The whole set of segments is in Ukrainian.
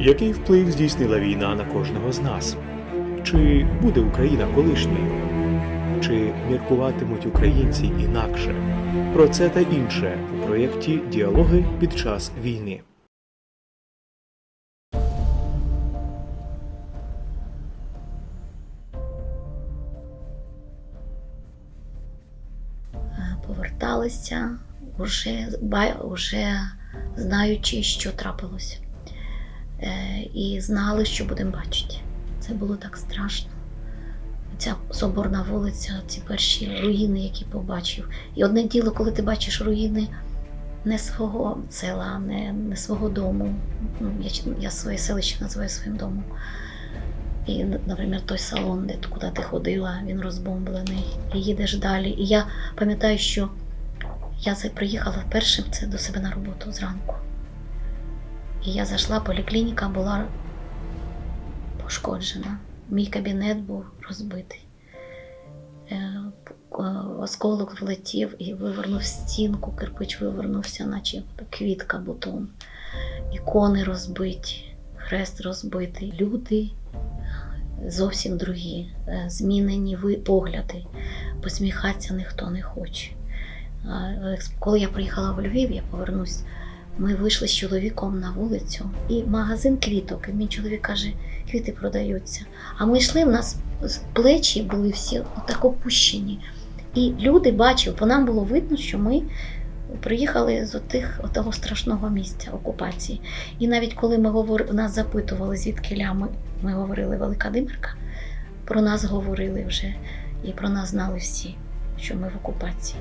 Який вплив здійснила війна на кожного з нас? Чи буде Україна колишньою? Чи міркуватимуть українці інакше? Про це та інше у проєкті Діалоги під час війни. Поверталися, уже, уже знаючи, що трапилось. Е, І знали, що будемо бачити. Це було так страшно. Ця соборна вулиця, ці перші руїни, які побачив. І одне діло, коли ти бачиш руїни не свого села, не, не свого дому. Ну, я, я своє селище називаю своїм домом. І, наприклад, той салон, де куди ти ходила, він розбомблений, і їдеш далі. І я пам'ятаю, що я приїхала першим це до себе на роботу зранку. І я зайшла, поліклініка була пошкоджена. Мій кабінет був розбитий. Е, е, Осколок влетів і вивернув стінку, кирпич вивернувся, наче квітка, бутон. Ікони розбиті, хрест розбитий. Люди зовсім другі, е, змінені погляди. Посміхатися ніхто не хоче. Е, Коли я приїхала в Львів, я повернусь. Ми вийшли з чоловіком на вулицю і магазин квіток. І мій чоловік каже, квіти продаються. А ми йшли, в нас плечі були всі так опущені. І люди бачили, по нам було видно, що ми приїхали з отих, отого страшного місця окупації. І навіть коли ми говорили, нас запитували, звідки ля ми, ми говорили Велика Димирка, про нас говорили вже і про нас знали всі, що ми в окупації.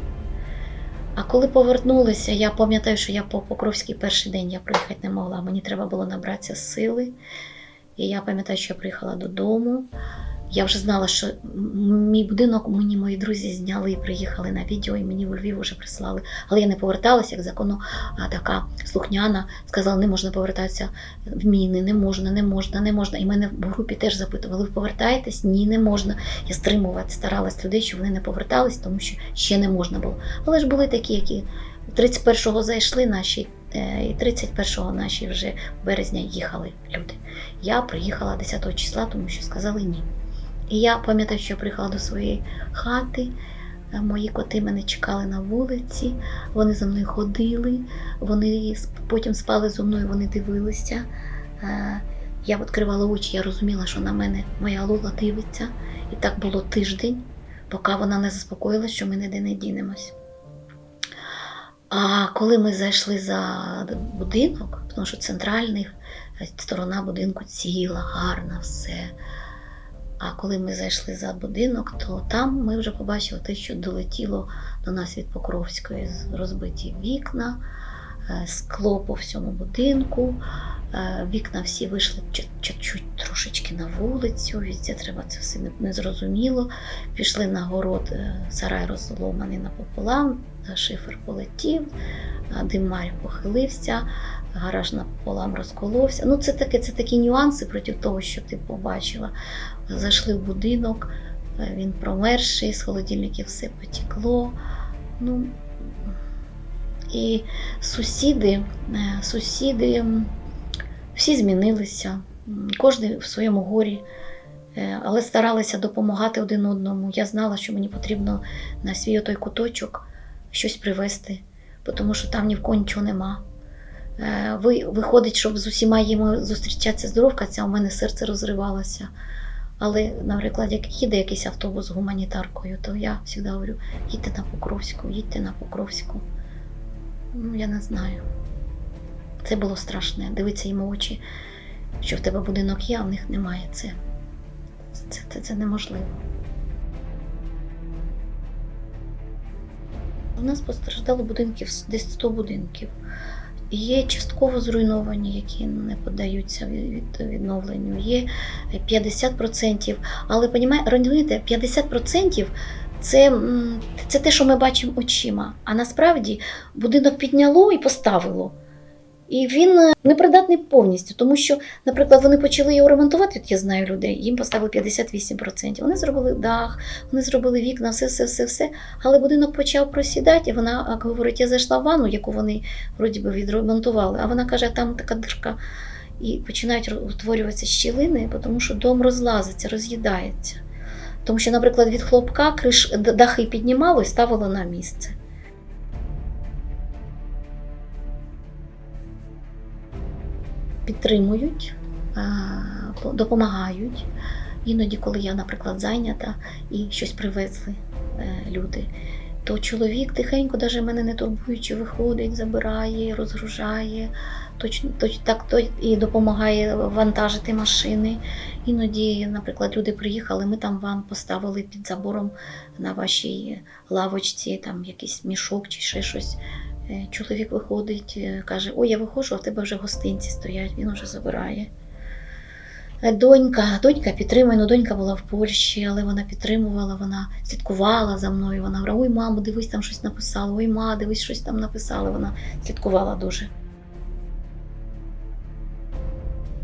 А коли повернулися, я пам'ятаю, що я по Покровській перший день я приїхати не могла. Мені треба було набратися сили. І я пам'ятаю, що я приїхала додому. Я вже знала, що мій будинок мені мої друзі зняли і приїхали на відео, і мені у Львів вже прислали. Але я не поверталася, як закону така слухняна. Сказала, не можна повертатися в міни, не можна, не можна, не можна. І мене в групі теж запитували: ви повертаєтесь? Ні, не можна. Я стримувати старалась людей, щоб вони не повертались, тому що ще не можна було. Але ж були такі, які 31-го зайшли наші, е, і 31-го наші вже березня їхали люди. Я приїхала 10 числа, тому що сказали ні. І я пам'ятаю, що я приїхала до своєї хати. е, Мої коти мене чекали на вулиці, вони за мною ходили, вони потім спали зо мною, вони дивилися. Е, Я відкривала очі, я розуміла, що на мене моя Лула дивиться. І так було тиждень, поки вона не заспокоїлася, що ми ніде не дінемось. А коли ми зайшли за будинок, тому що центральний е, сторона будинку ціла, гарна, все. А коли ми зайшли за будинок, то там ми вже побачили те, що долетіло до нас від Покровської з- розбиті вікна, скло по всьому будинку. е, Вікна всі вийшли чуть- чуть-чуть трошечки на вулицю, везде треба це все незрозуміло. Пішли на город, е, сарай розломаний напополам, е, шифер полетів, е, димарь похилився, гараж напополам розколовся. Ну, це таке, це такі нюанси проти того, що ти побачила. Зайшли в будинок, е, він промерзший, з холодильників все потекло. Ну, і сусіди, е, сусіди всі змінилися, кожен в своєму горі, е, але старалися допомагати один одному. Я знала, що мені потрібно на свій той куточок щось привезти, тому що там ні в кого нічого нема. Е, Ви, виходить, щоб з усіма їм зустрічатися здоровкатися, а у мене серце розривалося. Але, наприклад, як їде якийсь автобус з гуманітаркою, то я завжди говорю: їдьте на Покровську, їдьте на Покровську. Ну, я не знаю. Це було страшне. Дивитися в очі, що в тебе будинок є, а в них немає. Це, це, це, це неможливо. У нас постраждало будинків десь 100 будинків. Є частково зруйновані, які не подаються від від- відновленню. Є 50%. Але розумієте, 50% це, це те, що ми бачимо очима. А насправді будинок підняло і поставило. І він е, непридатний повністю, тому що, наприклад, вони почали його ремонтувати, от я знаю людей, їм поставили 58%. Вони зробили дах, вони зробили вікна, все, все, все, все. Але будинок почав просідати, і вона а, говорить, я зайшла в ванну, яку вони вроді би відремонтували, а вона каже, там така дирка. і починають утворюватися щілини, тому що дом розлазиться, роз'їдається. Тому що, наприклад, від хлопка криш, дахи піднімало і ставило на місце. Підтримують, допомагають. Іноді, коли я, наприклад, зайнята і щось привезли е, люди, то чоловік тихенько, навіть мене не турбуючи, виходить, забирає, розгружає, точно, точ, так, то, і допомагає вантажити машини. Іноді, наприклад, люди приїхали, ми там ван поставили під забором на вашій лавочці, там якийсь мішок чи ще щось. Е, Чоловік виходить, е, каже: Ой, я виходжу, а в тебе вже гостинці стоять, він вже забирає. Донька, донька підтримує, ну донька була в Польщі, але вона підтримувала, вона слідкувала за мною. Вона говорила, ой, мамо, дивись, там щось написала, ой, ма, дивись, щось там написала. Вона слідкувала дуже.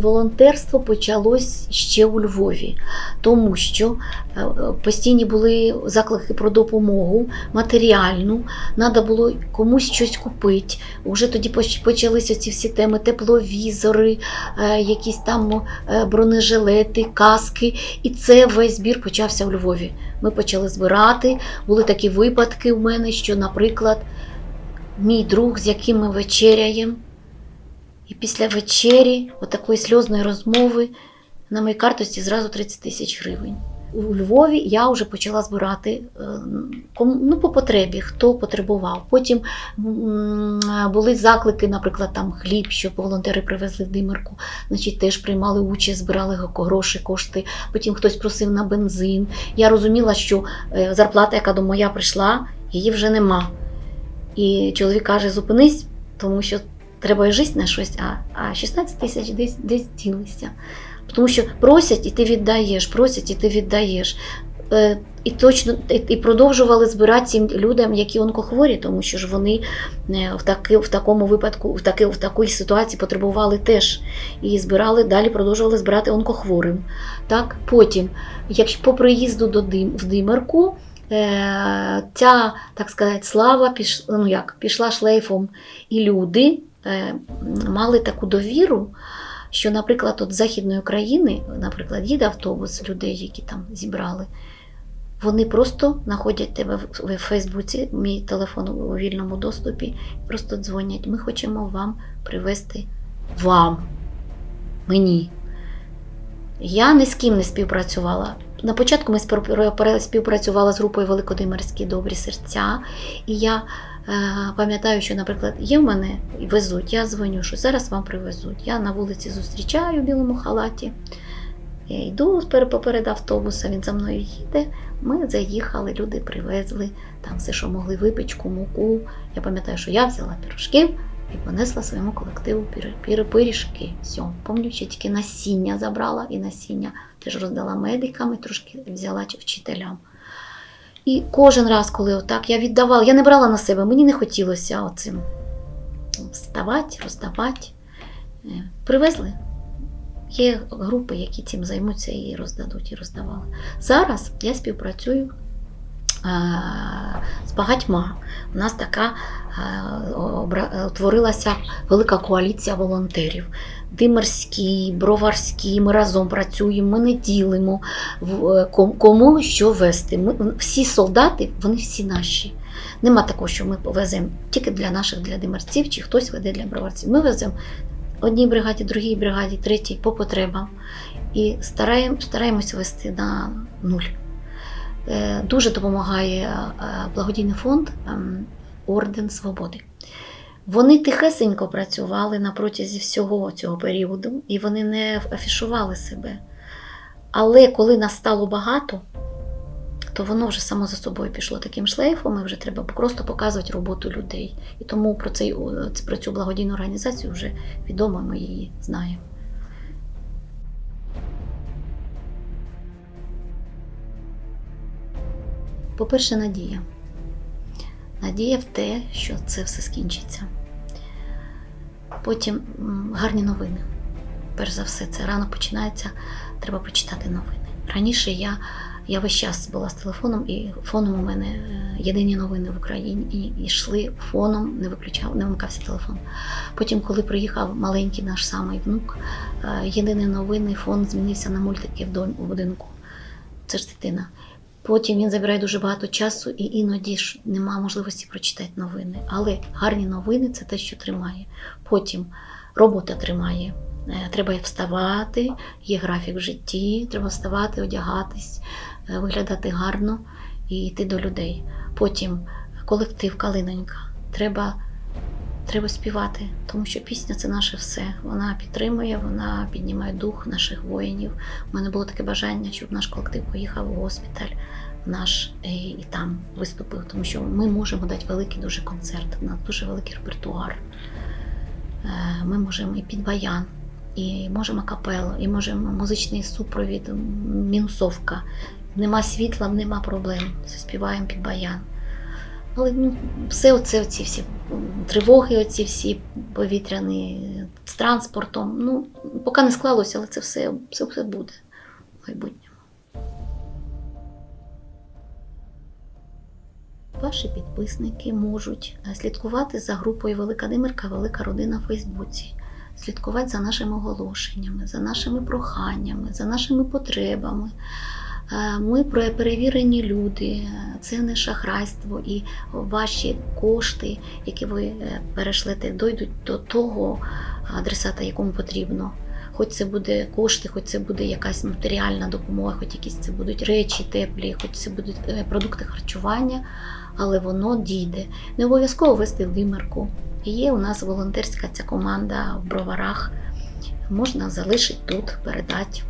Волонтерство почалось ще у Львові, тому що е, постійні були заклики про допомогу матеріальну, треба було комусь щось купити. Уже тоді почалися ці всі теми: тепловізори, е, якісь там е, бронежилети, каски. І це весь збір почався у Львові. Ми почали збирати. Були такі випадки у мене, що, наприклад, мій друг, з яким ми вечеряємо, і після вечері, отакої сльозної розмови, на моїй карточці зразу 30 тисяч гривень. У Львові я вже почала збирати е, ну, по потребі, хто потребував. Потім були заклики, наприклад, там хліб, щоб волонтери привезли в Димирку. Значить, теж приймали участь, збирали гроші, кошти. Потім хтось просив на бензин. Я розуміла, що е, зарплата, яка до моя прийшла, її вже нема. І чоловік каже: зупинись, тому що треба і жити на щось, а, а 16 тисяч десь, десь ділися. Тому що просять, і ти віддаєш, просять, і ти віддаєш. Е, І точно і продовжували збирати цим людям, які онкохворі, тому що ж вони е, в, таки, в такому випадку, в, таки, в такій ситуації потребували теж. І збирали, далі продовжували збирати онкохворим. Так? Потім, якщо по приїзду до Дим, в Димерку, е, ця, так сказати, слава піш, ну як, пішла шлейфом, і люди мали таку довіру, що, наприклад, от з Західної України, наприклад, їде автобус людей, які там зібрали, вони просто знаходять тебе в Фейсбуці, мій телефон у вільному доступі, просто дзвонять. Ми хочемо вам привезти вам, мені. Я ні з ким не співпрацювала. На початку ми співпра- співпрацювали з групою Великодимирські добрі серця, і я е, пам'ятаю, що, наприклад, є в мене везуть, я дзвоню, що зараз вам привезуть. Я на вулиці зустрічаю в білому халаті. Я йду поперед автобуса, він за мною їде. Ми заїхали, люди привезли там все, що могли, випічку, муку. Я пам'ятаю, що я взяла пірожків і понесла своєму колективу пиріжки. Все, пам'ятаю, тільки насіння забрала і насіння теж роздала медикам і трошки взяла вчителям. І кожен раз, коли отак я віддавала, я не брала на себе, мені не хотілося оцим вставати, роздавати. Е, Привезли. Є групи, які цим займуться і роздадуть, і роздавали. Зараз я співпрацюю з багатьма. У нас така утворилася велика коаліція волонтерів. Димерські, броварські, ми разом працюємо, ми не ділимо е, кому що вести. Ми, всі солдати, вони всі наші. Нема такого, що ми веземо тільки для наших, для димерців, чи хтось веде для броварців. Ми веземо одній бригаді, другій бригаді, третій по потребам. І стараємо, стараємось вести на нуль. Е, Дуже допомагає е, благодійний фонд ем, Орден Свободи. Вони тихесенько працювали на протязі всього цього періоду, і вони не афішували себе. Але коли нас стало багато, то воно вже само за собою пішло таким шлейфом, і вже треба просто показувати роботу людей. І тому про, цей, про цю благодійну організацію вже відомо, ми її знаємо. По-перше, надія. Надія в те, що це все скінчиться. Потім гарні новини. Перш за все, це рано починається, треба почитати новини. Раніше я Я весь час була з телефоном, і фоном у мене е, єдині новини в Україні і йшли фоном, не виключав, не вимикався телефон. Потім, коли приїхав маленький наш самий внук, е, єдині новини фон змінився на мультики в будинку. Це ж дитина. Потім він забирає дуже багато часу, і іноді ж нема можливості прочитати новини. Але гарні новини це те, що тримає. Потім робота тримає. Е, Треба вставати, є графік в житті, треба вставати, одягатись, е, виглядати гарно і йти до людей. Потім колектив Калинонька. Треба, треба співати, тому що пісня це наше все. Вона підтримує, вона піднімає дух наших воїнів. У мене було таке бажання, щоб наш колектив поїхав у госпіталь наш е, і там виступив, тому що ми можемо дати великий дуже концерт, у нас дуже великий репертуар. Е, Ми можемо і під баян, і можемо капелу, і можемо музичний супровід, мінусовка. Нема світла, нема проблем. Співаємо під баян. Але ну, все оце, оці всі тривоги, оці всі повітряні з транспортом. Ну, поки не склалося, але це все, все, все буде в майбутньому. Ваші підписники можуть слідкувати за групою Велика Димирка Велика Родина в Фейсбуці, слідкувати за нашими оголошеннями, за нашими проханнями, за нашими потребами. Е, Ми перевірені люди, це не шахрайство, і ваші кошти, які ви е, перешлете, дойдуть до того адресата, якому потрібно. Хоч це буде кошти, хоч це буде якась матеріальна допомога, хоч якісь це будуть речі теплі, хоч це будуть е, продукти харчування, але воно дійде. Не обов'язково вести в Димерку. Є у нас волонтерська ця команда в броварах. Можна залишити тут, передати.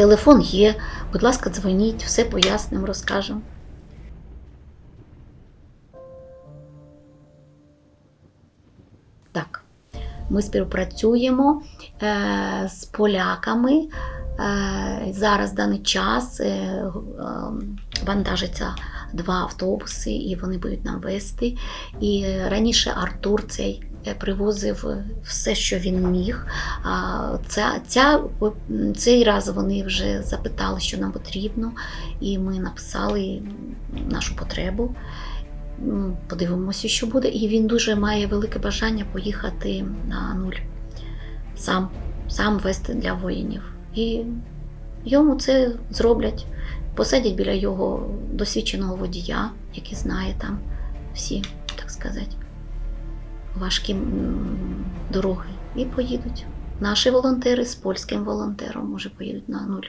Телефон є. Будь ласка, дзвоніть, все пояснимо, розкажемо. Так, ми співпрацюємо е, з поляками. Е, зараз в даний час е, вантажиться два автобуси, і вони будуть нам вести. І раніше Артур цей привозив все, що він міг. Ця, ця, цей раз вони вже запитали, що нам потрібно, і ми написали нашу потребу. Подивимося, що буде. І він дуже має велике бажання поїхати на нуль. Сам, сам вести для воїнів. І йому це зроблять. Посадять біля його досвідченого водія, який знає там всі, так сказати, важкі дороги. І поїдуть. Наші волонтери з польським волонтером може поїдуть на нуль.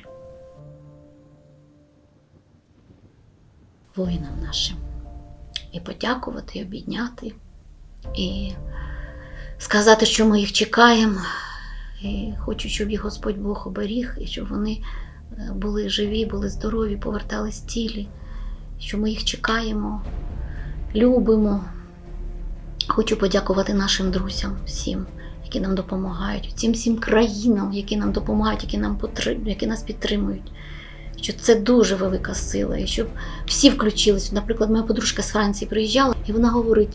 Воїнам нашим. І подякувати, і обійняти, і сказати, що ми їх чекаємо. І хочу, щоб їх Господь Бог оберіг, і щоб вони е, були живі, були здорові, повертались цілі, що ми їх чекаємо, любимо. Хочу подякувати нашим друзям всім, які нам допомагають, цим всім країнам, які нам допомагають, які, нам які нас підтримують. Що це дуже велика сила, і щоб всі включились. Наприклад, моя подружка з Франції приїжджала, і вона говорить: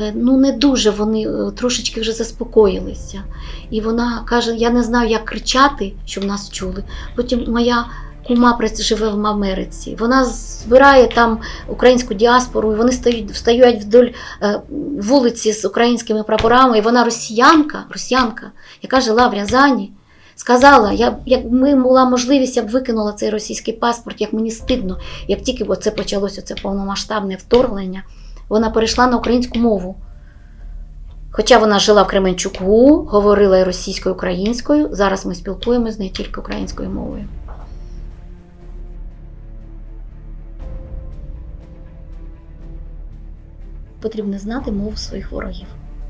«Е, ну не дуже вони е, трошечки вже заспокоїлися. І вона каже: Я не знаю, як кричати, щоб нас чули. Потім моя кума живе в Америці. Вона збирає там українську діаспору, і вони стоять, стоять вдоль е, вулиці з українськими прапорами. І вона росіянка, росіянка, яка жила в Рязані. Сказала, я, якби була можливість, я б викинула цей російський паспорт, як мені стидно. Як тільки це почалося це повномасштабне вторгнення, вона перейшла на українську мову. Хоча вона жила в Кременчуку, говорила і російською, і українською. Зараз ми спілкуємося з нею тільки українською мовою. Потрібно знати мову своїх ворогів.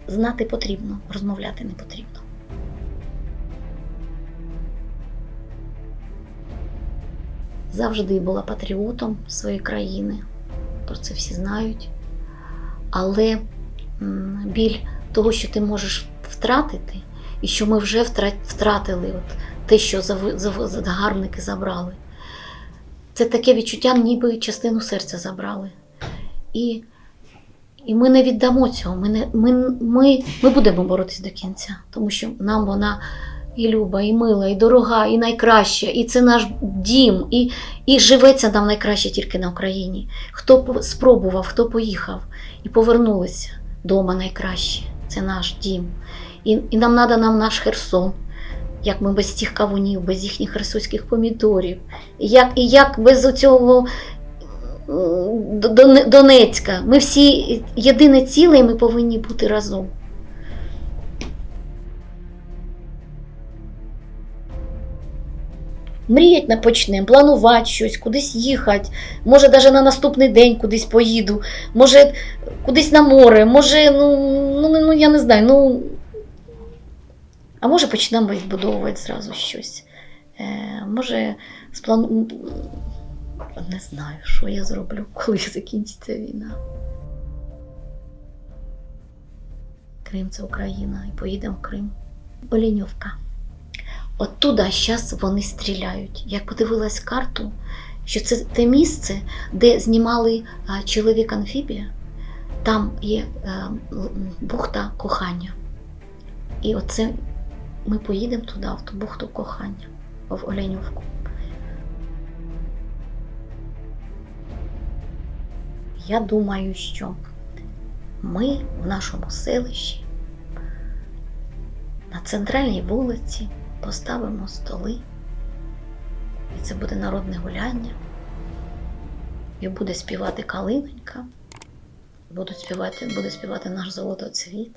Знати потрібно, розмовляти не потрібно. Завжди була патріотом своєї країни. Про це всі знають. Але біль того, що ти можеш втратити, і що ми вже втратили от те, що загарбники забрали. Це таке відчуття, ніби частину серця забрали. І, і ми не віддамо цього. Ми, не, ми, ми, ми будемо боротись до кінця, тому що нам вона і люба, і мила, і дорога, і найкраща, і це наш дім, і, і живеться нам найкраще тільки на Україні. Хто спробував, хто поїхав і повернулися дома найкраще. Це наш дім. І, і нам треба нам наш Херсон. Як ми без тих кавунів, без їхніх херсонських помідорів, як, і як без Дон- Донецька. Ми всі єдине ціле, і ми повинні бути разом. Мріять не почнемо, планувати щось, кудись їхати. Може, навіть на наступний день кудись поїду, може, кудись на море, може, ну, ну, ну я не знаю. ну... А може почнемо відбудовувати зразу щось. Е, може, сплану... Не знаю, що я зроблю, коли закінчиться війна. Крим це Україна, і поїдемо в Крим. Оліньовка. Оттуда зараз вони стріляють. Я подивилась карту, що це те місце, де знімали чоловік амфібія. Там є е, бухта кохання. І оце ми поїдемо туди, в ту бухту кохання, в Оленівку. Я думаю, що ми в нашому селищі на центральній вулиці поставимо столи, і це буде народне гуляння, і буде співати калинонька, буде співати, буде співати наш золотоцвіт.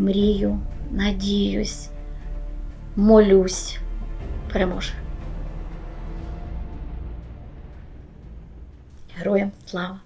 Мрію, надіюсь, молюсь, переможе. Героям слава!